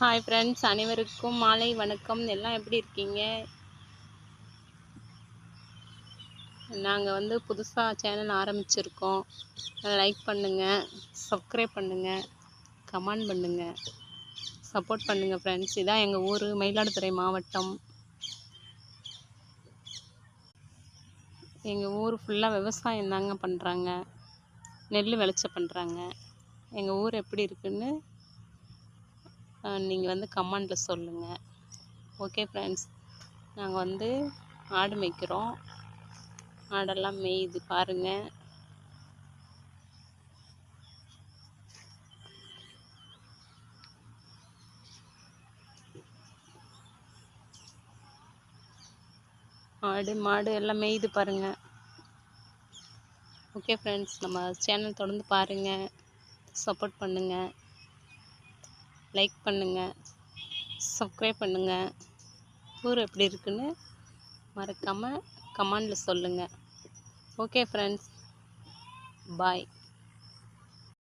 Hi friends அனைவருக்கும் மாலை வணக்கம். எல்லாம் எப்படி இருக்கீங்க? நாங்கள் வந்து புதுசாக சேனல் ஆரம்பிச்சிருக்கோம். லைக் பண்ணுங்கள் சப்ஸ்கிரைப் பண்ணுங்கள் கமெண்ட் பண்ணுங்கள் சப்போர்ட் பண்ணுங்கள் ஃப்ரெண்ட்ஸ் இதான் எங்கள் ஊர் மயிலாடுதுறை மாவட்டம். எங்கள் ஊர் ஃபுல்லாக விவசாயம் தாங்க பண்ணுறாங்க நெல் விளைச்ச பண்ணுறாங்க எங்கள் ஊர் எப்படி இருக்குன்னு நீங்கள் வந்து கமெண்டில் சொல்லுங்கள் ஓகே ஃப்ரெண்ட்ஸ் நாங்கள் வந்து ஆடு மேய்க்கிறோம். ஆடெல்லாம் மேயுது பாருங்கள் ஆடு மாடு எல்லாம் மேயுது பாருங்கள் ஓகே ஃப்ரெண்ட்ஸ் நம்ம சேனல் தொடர்ந்து பாருங்கள் சப்போர்ட் பண்ணுங்கள் லைக் பண்ணுங்கள் சப்ஸ்கிரைப் பண்ணுங்கள் ஊர் எப்படி இருக்குன்னு மறக்காமல் கமெண்டில் சொல்லுங்கள் ஓகே ஃப்ரெண்ட்ஸ் பாய்